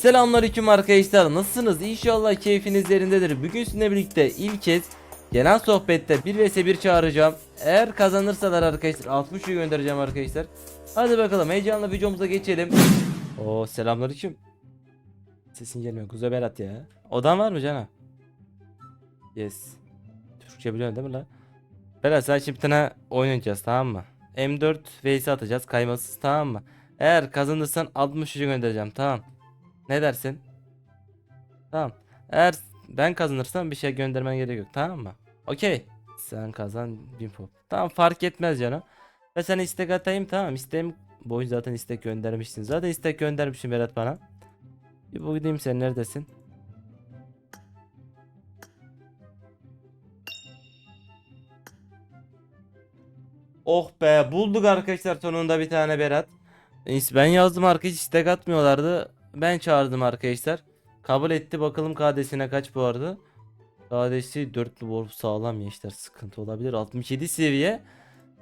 Selamünaleyküm arkadaşlar. Nasılsınız? İnşallah keyfiniz yerindedir. Bugün sizinle birlikte ilk kez gelen sohbette 1 vs 1 çağıracağım. Eğer kazanırsalar arkadaşlar 60 euro göndereceğim arkadaşlar. Hadi bakalım heyecanla videomuza geçelim. Oo selamünaleyküm. Sesin gelmiyor. Kuzu Berat ya. Odan var mı cana? Yes. Türkçe biliyorsun değil mi lan? Berat sen şimdi tane oynayacağız tamam mı? M4 vs atacağız kaymasız tamam mı? Eğer kazanırsan 60 euro göndereceğim tamam. Ne dersin? Tamam. Eğer ben kazanırsam bir şey göndermen gerek yok tamam mı? Okey. Sen kazan 1000 pop. Tamam fark etmez canım. Ve sen istek atayım tamam. İsteğim bu oyun zaten istek göndermişsin. Zaten istek göndermişsin Berat bana. Bir bu gideyim sen neredesin? Oh be bulduk arkadaşlar sonunda bir tane Berat. Ben yazdım arkadaş istek atmıyorlardı. Ben çağırdım arkadaşlar. Kabul etti bakalım KD'sine kaç bu arada. KD'si 4 warp sağlam gençler sıkıntı olabilir. 67 seviye.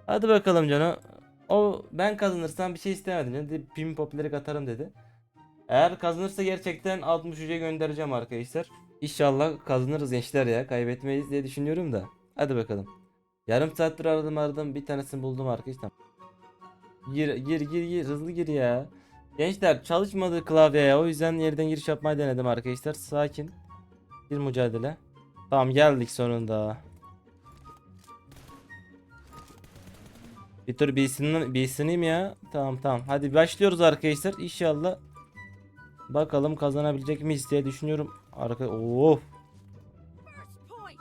Hadi bakalım canım. O ben kazanırsam bir şey istemedim. Dedi pin popüleri atarım dedi. Eğer kazanırsa gerçekten 63'e göndereceğim arkadaşlar. İnşallah kazanırız gençler ya. Kaybetmeyiz diye düşünüyorum da. Hadi bakalım. Yarım saattir aradım aradım bir tanesini buldum arkadaşlar. Gir gir gir gir hızlı gir ya. Gençler çalışmadı klavye ya o yüzden yerden giriş yapmayı denedim arkadaşlar. Sakin. Bir mücadele. Tamam geldik sonunda. Bir tur B'sini B'siniyim ya. Tamam tamam. Hadi başlıyoruz arkadaşlar. İnşallah bakalım kazanabilecek miyiz diye düşünüyorum. Arka of.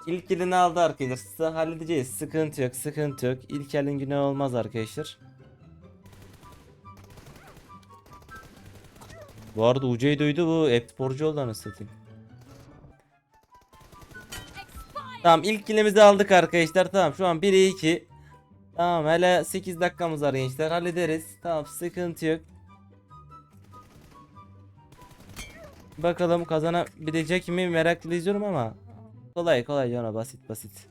İlk elini aldı arkadaşlar. Halledeceğiz. Sıkıntı yok, sıkıntı yok. İlk elin günah olmaz arkadaşlar. Bu arada UC'yi duydu bu. Hep sporcu oldu anasını. Tamam ilk kilimizi aldık arkadaşlar. Tamam şu an 1'e 2. Tamam hele 8 dakikamız var gençler. Hallederiz. Tamam sıkıntı yok. Bakalım kazanabilecek mi meraklı izliyorum ama kolay kolay yana basit basit.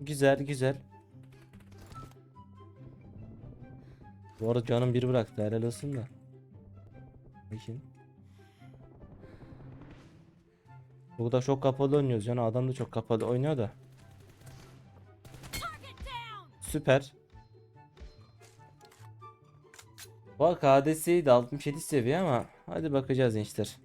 Güzel güzel. Bu arada canım bir bıraktı helal olsun da. Bakayım. Burada çok kapalı oynuyoruz yani adam da çok kapalı oynuyor da. Süper. Bak KD'si de 67 seviye ama hadi bakacağız gençler.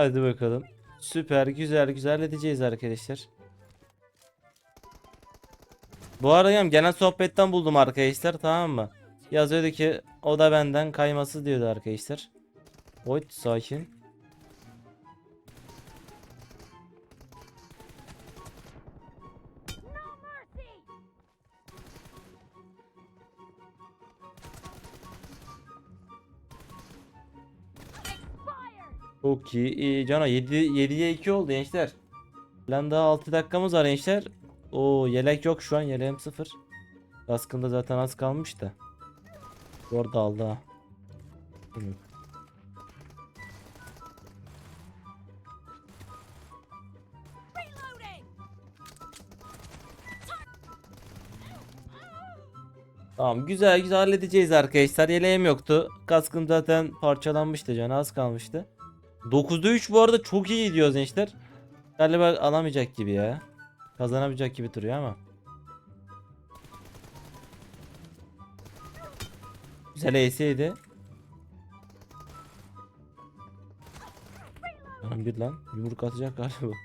Hadi bakalım. Süper güzel güzel edeceğiz arkadaşlar. Bu arada genel sohbetten buldum arkadaşlar tamam mı? Yazıyordu ki o da benden kayması diyordu arkadaşlar. Oy sakin. Çok iyi. iyi. Cana 7 7'ye 2 oldu gençler. Lan daha 6 dakikamız var gençler. Oo yelek yok şu an yeleğim 0. Kaskında zaten az kalmış da. Bu aldı ha. Tamam güzel güzel halledeceğiz arkadaşlar. Yeleğim yoktu. Kaskım zaten parçalanmıştı canı az kalmıştı. 9'da 3 bu arada çok iyi gidiyoruz gençler. Galiba alamayacak gibi ya. Kazanamayacak gibi duruyor ama. Güzel ES'ydi. Lan bir lan. Yumruk atacak galiba.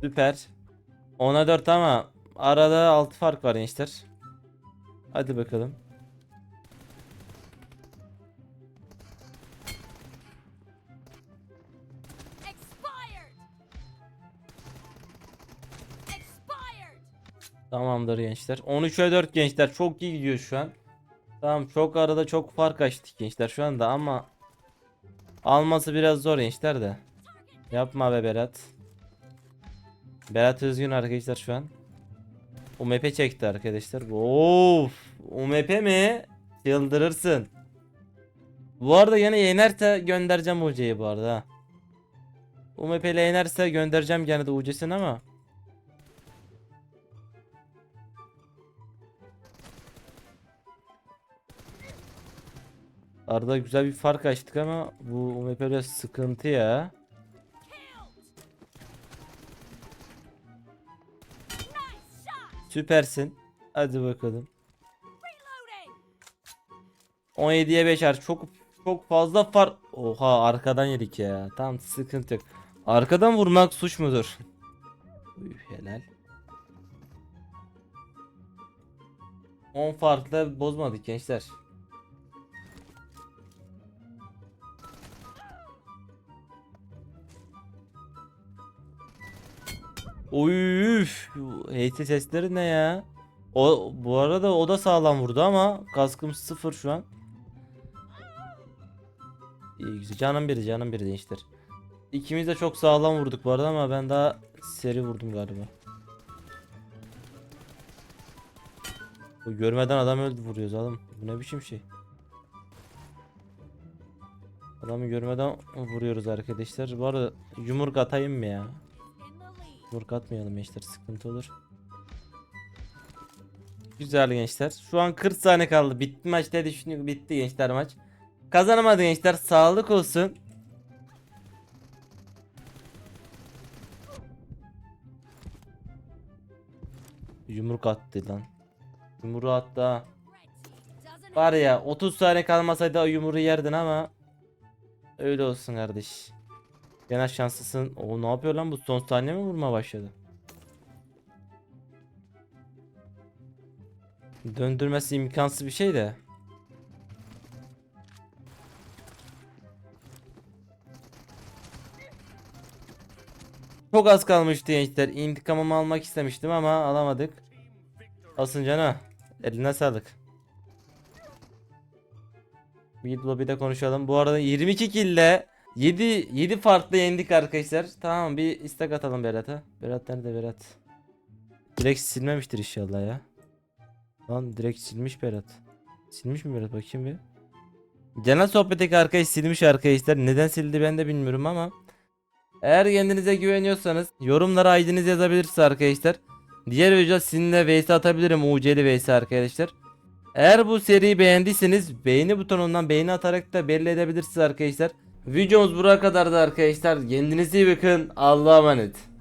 Süper. 10'a 4 ama arada 6 fark var gençler. Hadi bakalım. Tamamdır gençler. 13'e 4 gençler. Çok iyi gidiyor şu an. Tamam çok arada çok fark açtık gençler şu anda ama alması biraz zor gençler de. Yapma be Berat. Berat üzgün arkadaşlar şu an. UMP çekti arkadaşlar. Of! UMP mi? Çıldırırsın. Bu arada yine yenerse göndereceğim UC'yi bu arada. UMP ile yenerse göndereceğim gene de UC'sini ama. Arada güzel bir fark açtık ama bu UMP biraz sıkıntı ya. Süpersin. Hadi bakalım. Reloading. 17'ye 5'er çok çok fazla far. Oha arkadan yedik ya. Tamam sıkıntı yok. Arkadan vurmak suç mudur? Uy, helal. 10 farkla bozmadık gençler. Oy, üf. HT sesleri ne ya? O bu arada o da sağlam vurdu ama kaskım sıfır şu an. İyi güzel. Canım biri canım biri gençler. İkimiz de çok sağlam vurduk bu arada ama ben daha seri vurdum galiba. Bu görmeden adam öldü vuruyoruz oğlum. Bu ne biçim şey? Adamı görmeden vuruyoruz arkadaşlar. Bu arada yumruk atayım mı ya? Yumruk atmayalım gençler sıkıntı olur. Güzel gençler. Şu an 40 saniye kaldı. Bitti maç diye düşünüyorum. Bitti gençler maç. Kazanamadı gençler. Sağlık olsun. Yumruk attı lan. Yumruğu attı ha. Var ya 30 saniye kalmasaydı o yumruğu yerdin ama öyle olsun kardeş. Gene şanslısın. O ne yapıyor lan bu son saniye mi vurma başladı? Döndürmesi imkansız bir şey de. Çok az kalmıştı gençler. İntikamımı almak istemiştim ama alamadık. Asın cana. Eline sağlık. Mid lobby'de konuşalım. Bu arada 22 kill'le 7 7 farklı yendik arkadaşlar. Tamam bir istek atalım Berat'a. Berat nerede Berat? Direkt silmemiştir inşallah ya. Lan direkt silmiş Berat. Silmiş mi Berat bakayım bir. Genel sohbetteki arkadaş silmiş arkadaşlar. Neden sildi ben de bilmiyorum ama. Eğer kendinize güveniyorsanız yorumlara ID'nizi yazabilirsiniz arkadaşlar. Diğer video sizinle vs atabilirim UC'li vs arkadaşlar. Eğer bu seriyi beğendiyseniz beğeni butonundan beğeni atarak da belli edebilirsiniz arkadaşlar. Videomuz buraya kadardı arkadaşlar. Kendinize iyi bakın. Allah'a emanet.